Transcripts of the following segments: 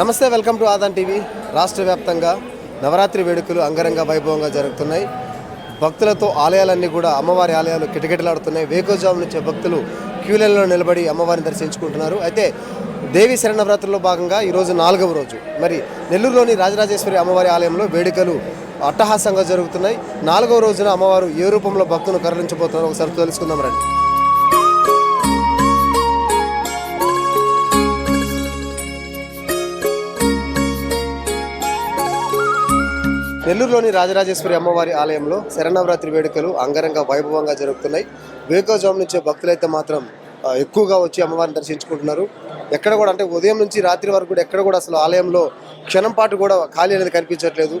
నమస్తే welcome to Aadan TV. రాష్ట్ర వ్యాప్తంగా నవరాత్రి వేడుకలు అంగరంగ వైభవంగా జరుగుతున్నాయి. భక్తులతో ఆలయాలన్నీ కూడా అమ్మవారి ఆలయాలు కిటకిటలాడుతున్నాయి. వేకోజాము నుంచే భక్తులు క్యూలైన్లో నిలబడి అమ్మవారిని దర్శించుకుంటున్నారు. అయితే దేవి శరణవరాత్రుల్లో భాగంగా ఈరోజు నాలుగవ రోజు. మరి నెల్లూరులోని రాజరాజేశ్వరి అమ్మవారి ఆలయంలో వేడుకలు అట్టహాసంగా జరుగుతున్నాయి. నాలుగవ రోజున అమ్మవారు ఏ రూపంలో భక్తులను కరలించబోతున్నారో ఒకసారి తెలుసుకుందాం రండి. నెల్లూరులోని రాజరాజేశ్వరి అమ్మవారి ఆలయంలో శరణవరాత్రి వేడుకలు అంగరంగ వైభవంగా జరుగుతున్నాయి. వేకోజాము నుంచే భక్తులైతే మాత్రం ఎక్కువగా వచ్చి అమ్మవారిని దర్శించుకుంటున్నారు. ఎక్కడ కూడా అంటే ఉదయం నుంచి రాత్రి వరకు కూడా ఎక్కడ కూడా అసలు ఆలయంలో క్షణం పాటు కూడా ఖాళీ అనేది కనిపించట్లేదు.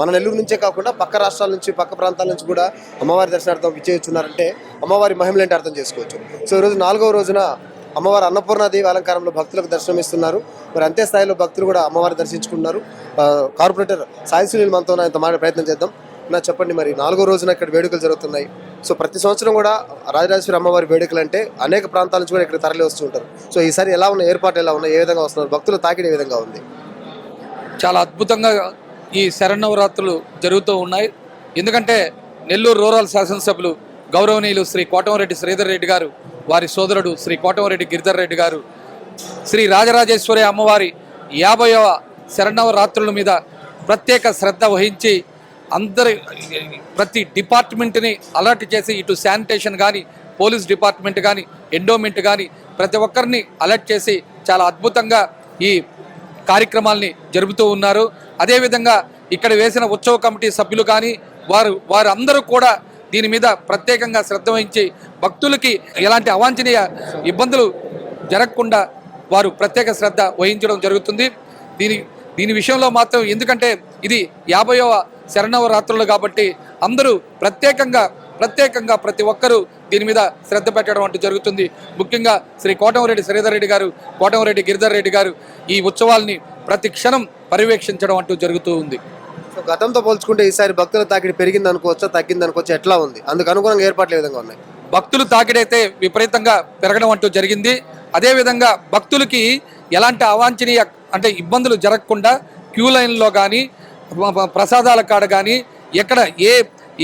మన నెల్లూరు నుంచే కాకుండా పక్క రాష్ట్రాల నుంచి పక్క ప్రాంతాల నుంచి కూడా అమ్మవారి దర్శనార్థం విచ్చేస్తున్నారంటే అమ్మవారి మహిమలేంటి అర్థం చేసుకోవచ్చు. సో ఈరోజు నాలుగవ రోజున అమ్మవారి అన్నపూర్ణాదేవి అలంకారంలో భక్తులకు దర్శనమిస్తున్నారు. మరి అంతే స్థాయిలో భక్తులు కూడా అమ్మవారిని దర్శించుకున్నారు కార్పొరేటర్ సాయి సునీల్ మనతో ఆయనతో మాట్లాడే ప్రయత్నం చేద్దాం. నా చెప్పండి మరి నాలుగో రోజున ఇక్కడ వేడుకలు జరుగుతున్నాయి. సో ప్రతి సంవత్సరం కూడా రాజరాజేశ్వరి అమ్మవారి వేడుకలు అంటే అనేక ప్రాంతాల నుంచి కూడా ఇక్కడ తరలి వస్తూ ఉంటారు. సో ఈసారి ఎలా ఉన్న ఏర్పాట్లు ఎలా ఉన్నాయి ఏ విధంగా వస్తున్నారు భక్తులు తాకిడి ఏ విధంగా ఉంది? చాలా అద్భుతంగా ఈ శరణవరాత్రులు జరుగుతూ ఉన్నాయి. ఎందుకంటే నెల్లూరు రూరల్ శాసనసభ్యులు గౌరవనీయులు శ్రీ కోటమరెడ్డి శ్రీధర్ రెడ్డి గారు వారి సోదరుడు శ్రీ కోటమరెడ్డి గిరిధర్ రెడ్డి గారు శ్రీ రాజరాజేశ్వరి అమ్మవారి యాభైవ శరణవరాత్రుల మీద ప్రత్యేక శ్రద్ధ వహించి అందరి ప్రతి డిపార్ట్మెంట్ని అలర్ట్ చేసి ఇటు శానిటేషన్ కానీ పోలీస్ డిపార్ట్మెంట్ కానీ ఎండోమెంట్ కానీ ప్రతి ఒక్కరిని అలర్ట్ చేసి చాలా అద్భుతంగా ఈ కార్యక్రమాల్ని జరుపుతూ ఉన్నారు. అదేవిధంగా ఇక్కడ వేసిన ఉత్సవ కమిటీ సభ్యులు కానీ వారు వారందరూ కూడా దీని మీద ప్రత్యేకంగా శ్రద్ధ వహించి భక్తులకి ఎలాంటి అవాంఛనీయ ఇబ్బందులు జరగకుండా వారు ప్రత్యేక శ్రద్ధ వహించడం జరుగుతుంది. దీని దీని విషయంలో మాత్రం ఎందుకంటే ఇది యాభైవ శరణవరాత్రులు కాబట్టి అందరూ ప్రత్యేకంగా ప్రత్యేకంగా ప్రతి ఒక్కరూ దీని మీద శ్రద్ధ పెట్టడం అంటూ జరుగుతుంది. ముఖ్యంగా శ్రీ కోటమరెడ్డి శ్రీధర్ రెడ్డి గారు కోటమరెడ్డి గిరిధర్ రెడ్డి గారు ఈ ఉత్సవాల్ని ప్రతి క్షణం పర్యవేక్షించడం అంటూ జరుగుతూ ఉంది. సో గతంతో పోల్చుకుంటే ఈసారి భక్తుల తాకిడి పెరిగింది అనుకోవచ్చా తగ్గింది అనుకోవచ్చా ఎట్లా ఉంది? అందుకు అనుగుణంగా ఏర్పాట్లు ఏ విధంగా ఉన్నాయి? భక్తులు తాకిడైతే విపరీతంగా పెరగడం అంటూ జరిగింది. అదేవిధంగా భక్తులకి ఎలాంటి అవాంఛనీయ అంటే ఇబ్బందులు జరగకుండా క్యూ లైన్లో కానీ ప్రసాదాల కాడ కానీ ఎక్కడ ఏ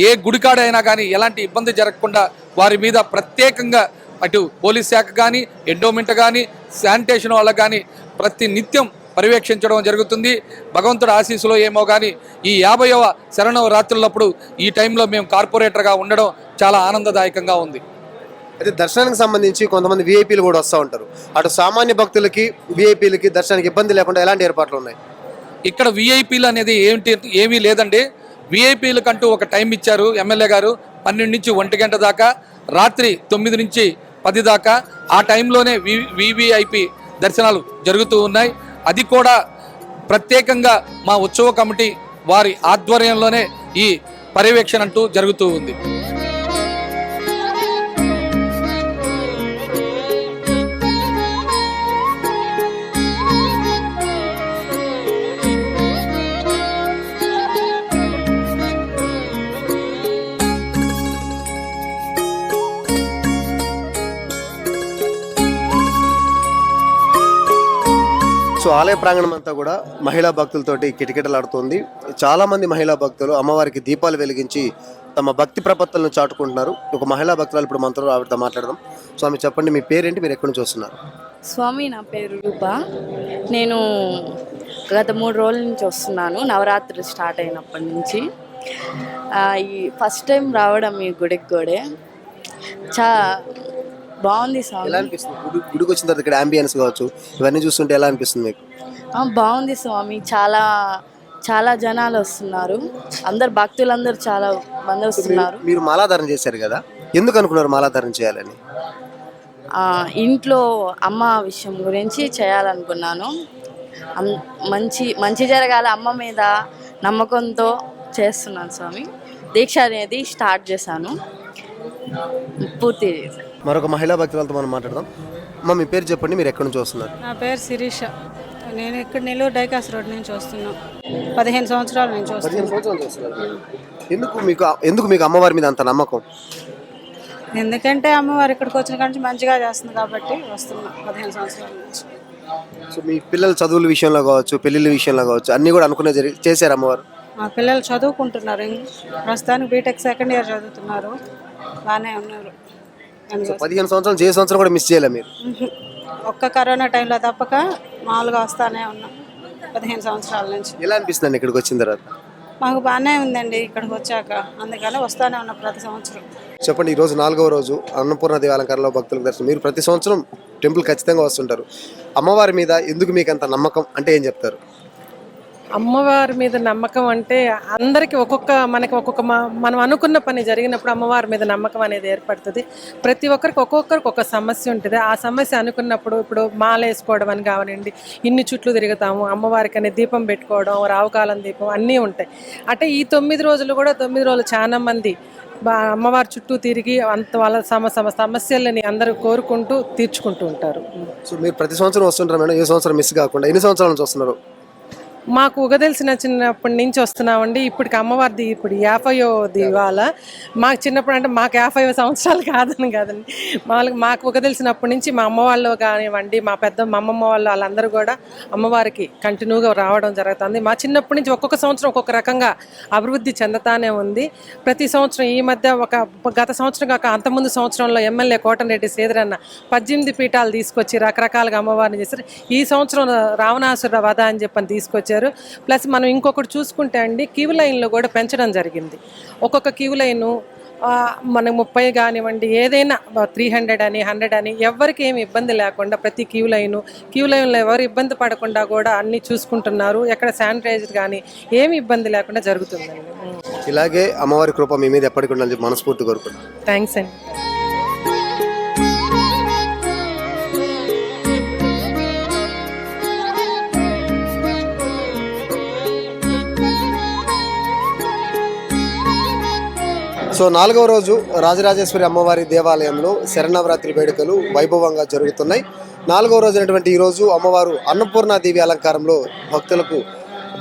ఏ గుడికాడైనా కానీ ఎలాంటి ఇబ్బంది జరగకుండా వారి మీద ప్రత్యేకంగా అటు పోలీస్ శాఖ కానీ ఎండోమెంట్ కానీ శానిటేషన్ వాళ్ళ కానీ ప్రతి నిత్యం పర్యవేక్షించడం జరుగుతుంది. భగవంతుడు ఆశీస్సులో ఏమో కానీ ఈ యాభైవ శరణవ రాత్రులప్పుడు ఈ టైంలో మేము కార్పొరేటర్గా ఉండడం చాలా ఆనందదాయకంగా ఉంది. అయితే దర్శనానికి సంబంధించి కొంతమంది విఐపీలు కూడా వస్తూ ఉంటారు. అటు సామాన్య భక్తులకి విఐపీలకి దర్శనానికి ఇబ్బంది లేకుండా ఎలాంటి ఏర్పాట్లు ఉన్నాయి? ఇక్కడ విఐపీలు అనేది ఏంటి ఏమీ లేదండి. విఐపీలకంటూ ఒక టైం ఇచ్చారు ఎమ్మెల్యే గారు. పన్నెండు నుంచి ఒంటి గంట దాకా రాత్రి తొమ్మిది నుంచి పది దాకా. ఆ టైంలోనే వి వివిఐపి దర్శనాలు జరుగుతూ ఉన్నాయి. అది కూడా ప్రత్యేకంగా మా ఉత్సవ కమిటీ వారి ఆధ్వర్యంలోనే ఈ పర్యవేక్షణ అంటూ జరుగుతూ ఉంది. సో ఆలయ ప్రాంగణం అంతా కూడా మహిళా భక్తులతోటి కిటకిటలాడుతోంది. చాలా మంది మహిళా భక్తులు అమ్మవారికి దీపాలు వెలిగించి తమ భక్తి ప్రపత్తులను చాటుకుంటున్నారు. ఒక మహిళా భక్తురాలు ఇప్పుడు మనతో ఆవిడతో మాట్లాడదాం. స్వామి చెప్పండి మీ పేరేంటి? మీరు ఎక్కడి నుంచి వస్తున్నారు? స్వామి నా పేరు రూప. నేను గత మూడు రోజుల నుంచి వస్తున్నాను. నవరాత్రి స్టార్ట్ అయినప్పటి నుంచి. ఈ ఫస్ట్ టైం రావడం ఈ గుడికి కూడా. చా బాగుంది ఎలా స్వామి అనిపిస్తుంది? గుడి గుడికి వచ్చిన తర్వాత ఇక్కడ అంబియన్స్ కావచ్చు ఇవన్నీ చూస్తుంటే ఎలా అనిపిస్తుంది మీకు? ఆ, బాగుంది స్వామి. చాలా చాలా జనాలు వస్తున్నారు. అందరు భక్తులందరూ చాలా మంది వస్తున్నారు. మీరు మాలాధారణ చేశారు కదా? ఎందుకు అనుకున్నారు మాలాధారణ చేయాలని? ఆ, ఇంట్లో అమ్మ విషయం గురించి చేయాలనుకున్నాను. మంచి మంచి జరగాల అమ్మ మీద నమ్మకంతో చేస్తున్నాను స్వామి. దీక్ష అనేది స్టార్ట్ చేశాను. పూర్తి చేశాను మరొక మహిళా భక్తులతో మనం మాట్లాడదాం. అమ్మ మీ పేరు చెప్పండి మీరు ఎక్కడి నుంచి వస్తున్నారు? నా పేరు శిరీష. నేను ఇక్కడ నెల్లూరు డైకాస్ రోడ్ నుంచి వస్తున్నాను పదిహేను సంవత్సరాల నుంచి సంవత్సరాలు చేస్తున్నారు ఎందుకు మీకు ఎందుకు మీకు అమ్మవారి మీద అంత నమ్మకం? ఎందుకంటే అమ్మవారు ఇక్కడికి వచ్చిన కాడి నుంచి మంచిగా చేస్తుంది కాబట్టి వస్తున్నా పదిహేను సంవత్సరాల నుంచి. సో మీ పిల్లల చదువుల విషయంలో కావచ్చు పెళ్ళిళ్ళ విషయంలో కావచ్చు అన్నీ కూడా అనుకునే జరి చేశారు అమ్మవారు? మా పిల్లలు చదువుకుంటున్నారు. ప్రస్తుతానికి బీటెక్ సెకండ్ ఇయర్ చదువుతున్నారు. బాగానే ఉన్నారు. అందుకోసం. పదిహేను సంవత్సరాలు ఏ సంవత్సరం కూడా మిస్ చేయలే మీరు. ఒక్క కరోనా టైంలో తప్పక మామూలుగా వస్తానే ఉన్నాం పదిహేను సంవత్సరాల నుంచి. ఎలా అనిపిస్తుంది ఇక్కడికి వచ్చిన తర్వాత? మాకు బాగానే ఉందండి ఇక్కడికి వచ్చాక. అందుకని వస్తానే ఉన్నాం ప్రతి సంవత్సరం. చెప్పండి ఈ రోజు నాలుగవ రోజు అన్నపూర్ణ దేవి అలంకారంలో భక్తులకు దర్శనం. మీరు ప్రతి సంవత్సరం టెంపుల్ ఖచ్చితంగా వస్తుంటారు. అమ్మవారి మీద ఎందుకు మీకు అంత నమ్మకం? అంటే ఏం చెప్తారు? అమ్మవారి మీద నమ్మకం అంటే అందరికీ ఒక్కొక్క మనకి ఒక్కొక్క మనం అనుకున్న పని జరిగినప్పుడు అమ్మవారి మీద నమ్మకం అనేది ఏర్పడుతుంది. ప్రతి ఒక్కరికి ఒక్కొక్కరికి ఒక సమస్య ఉంటుంది. ఆ సమస్య అనుకున్నప్పుడు ఇప్పుడు మాల వేసుకోవడం అని కావనండి ఇన్ని చుట్లు తిరుగుతాము అమ్మవారికి అనే దీపం పెట్టుకోవడం రావుకాలం దీపం అన్నీ ఉంటాయి. అంటే ఈ తొమ్మిది రోజులు కూడా తొమ్మిది రోజులు చాలా మంది బా అమ్మవారి చుట్టూ తిరిగి అంత వాళ్ళ సమ సమ సమస్యలని అందరూ కోరుకుంటూ తీర్చుకుంటూ ఉంటారు. సో మీరు ప్రతి సంవత్సరం వస్తుంటారు మేడం? ఏ సంవత్సరం మిస్ కాకుండా? ఎన్ని సంవత్సరాల నుంచి వస్తున్నారు? మాకు ఉగదెలిసిన చిన్నప్పటి నుంచి వస్తున్నామండి. ఇప్పటికి అమ్మవారిది ఇప్పుడు యాభైయోది ఇవాళ మాకు చిన్నప్పుడు అంటే మాకు యాభై సంవత్సరాలు కాదని కాదండి. మామూలుగా మాకు ఉగదెలిసినప్పటి నుంచి మా అమ్మ వాళ్ళు కానివ్వండి మా పెద్ద మా అమ్మమ్మ వాళ్ళు వాళ్ళందరూ కూడా అమ్మవారికి కంటిన్యూగా రావడం జరుగుతుంది. మా చిన్నప్పటి నుంచి ఒక్కొక్క సంవత్సరం ఒక్కొక్క రకంగా అభివృద్ధి చెందుతానే ఉంది. ప్రతి సంవత్సరం ఈ మధ్య ఒక గత సంవత్సరం కాక అంతకుముందు సంవత్సరంలో ఎమ్మెల్యే కోటరెడ్డి శ్రీధరన్న పద్దెనిమిది పీఠాలు తీసుకొచ్చి రకరకాలుగా అమ్మవారిని చేశారు. ఈ సంవత్సరం రావణాసుర వధ అని చెప్పని తీసుకొచ్చారు. ప్లస్ మనం ఇంకొకటి చూసుకుంటే అండి క్యూ లైన్లో కూడా పెంచడం జరిగింది. ఒక్కొక్క క్యూ లైను ఆ, మనకు ముప్పై కానివ్వండి ఏదైనా త్రీ హండ్రెడ్ అని హండ్రెడ్ అని ఎవరికి ఏమి ఇబ్బంది లేకుండా ప్రతి క్యూ లైను క్యూ లైన్లో ఎవరు ఇబ్బంది పడకుండా కూడా అన్నీ చూసుకుంటున్నారు. ఎక్కడ శానిటైజర్ కానీ ఏమి ఇబ్బంది లేకుండా జరుగుతుందండి. ఇలాగే అమ్మవారి కృప మీ మీద ఎప్పటికి ఉండాలని మనస్ఫూర్తి కోరుకుంటున్నాను. థ్యాంక్స్ అండి. సో నాలుగవ రోజు రాజరాజేశ్వరి అమ్మవారి దేవాలయంలో శరణవరాత్రి వేడుకలు వైభవంగా జరుగుతున్నాయి. నాలుగవ రోజు అయినటువంటి ఈ రోజు అమ్మవారు అన్నపూర్ణాదేవి అలంకారంలో భక్తులకు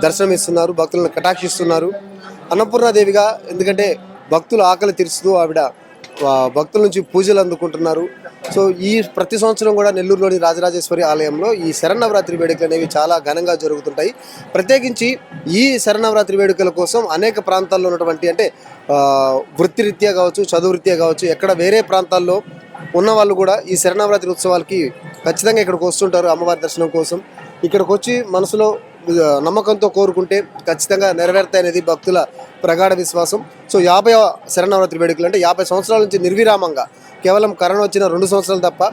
దర్శనమిస్తున్నారు భక్తులను కటాక్షిస్తున్నారు. అన్నపూర్ణాదేవిగా ఎందుకంటే భక్తుల ఆకలి తీరుస్తూ ఆవిడ భక్తుల నుంచి పూజలు అందుకుంటున్నారు. సో ఈ ప్రతి సంవత్సరం కూడా నెల్లూరులోని రాజరాజేశ్వరి ఆలయంలో ఈ శరణవరాత్రి వేడుకలు అనేవి చాలా ఘనంగా జరుగుతుంటాయి. ప్రత్యేకించి ఈ శరణవరాత్రి వేడుకల కోసం అనేక ప్రాంతాల్లో ఉన్నటువంటి అంటే వృత్తిరీత్యా కావచ్చు చదువురీత్యా కావచ్చు ఎక్కడ వేరే ప్రాంతాల్లో ఉన్న వాళ్ళు కూడా ఈ శరణవరాత్రి ఉత్సవాలకి ఖచ్చితంగా ఇక్కడికి వస్తుంటారు అమ్మవారి దర్శనం కోసం. ఇక్కడికి వచ్చి మనసులో నమ్మకంతో కోరుకుంటే ఖచ్చితంగా నెరవేరుతాయి అనేది భక్తుల ప్రగాఢ విశ్వాసం. సో యాభై శరణవరాత్రి వేడుకలు అంటే యాభై సంవత్సరాల నుంచి నిర్విరామంగా కేవలం కరోనా వచ్చిన రెండు సంవత్సరాలు తప్ప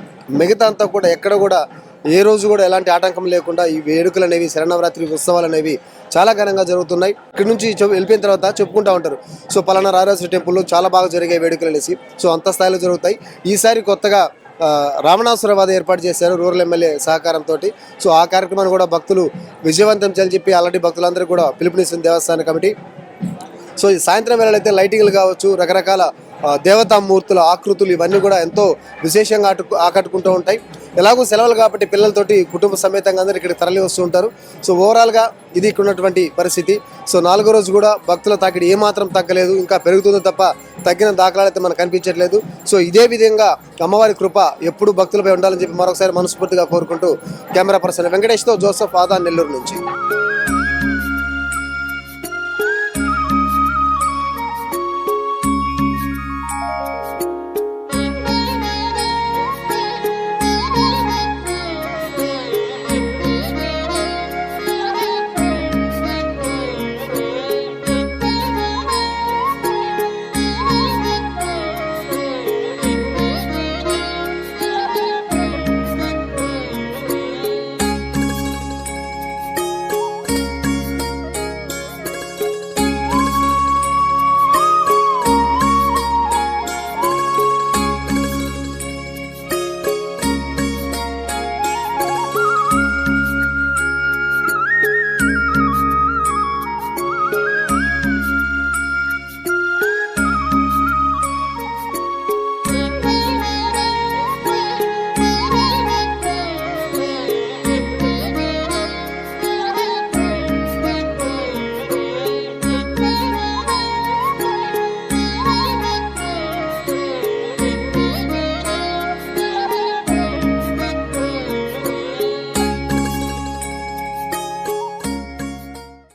మిగతా అంతా కూడా ఎక్కడ కూడా ఏ రోజు కూడా ఎలాంటి ఆటంకం లేకుండా ఈ వేడుకలు అనేవి శరణవరాత్రి ఉత్సవాలు అనేవి చాలా ఘనంగా జరుగుతున్నాయి. ఇక్కడ నుంచి వెళ్ళిపోయిన తర్వాత చెప్పుకుంటా ఉంటారు. సో పలానా రారాజు టెంపుల్లో చాలా బాగా జరిగే వేడుకలు అనేసి. సో అంత స్థాయిలో జరుగుతాయి. ఈసారి కొత్తగా ఆ, ఏర్పాటు చేశారు రూరల్ ఎమ్మెల్యే సహకారంతో సో ఆ కార్యక్రమాన్ని కూడా భక్తులు విజయవంతం చేయాలని చెప్పి ఆల్రెడీ భక్తులందరూ కూడా పిలుపునిస్తుంది దేవస్థాన కమిటీ. సో ఈ సాయంత్రం వేళలైతే లైటింగ్లు కావచ్చు రకరకాల ఆ, దేవతామూర్తుల ఆకృతులు ఇవన్నీ కూడా ఎంతో విశేషంగా ఆకట్టుకుంటూ ఉంటాయి. ఎలాగో సెలవులు కాబట్టి పిల్లలతోటి కుటుంబ సమేతంగా అందరూ ఇక్కడికి తరలి వస్తూ ఉంటారు. సో ఓవరాల్గా ఇది ఇక్కడ ఉన్నటువంటి పరిస్థితి. సో నాలుగో రోజు కూడా భక్తుల తాకిడి ఏమాత్రం తగ్గలేదు. ఇంకా పెరుగుతుందో తప్ప తగ్గిన దాఖలాలు అయితే మనకు కనిపించట్లేదు. సో ఇదే విధంగా అమ్మవారి కృప ఎప్పుడు భక్తులపై ఉండాలని చెప్పి మరొకసారి మనస్ఫూర్తిగా కోరుకుంటూ కెమెరా పర్సన్ వెంకటేష్తో జోసఫ్ ఆదా నెల్లూరు నుంచి.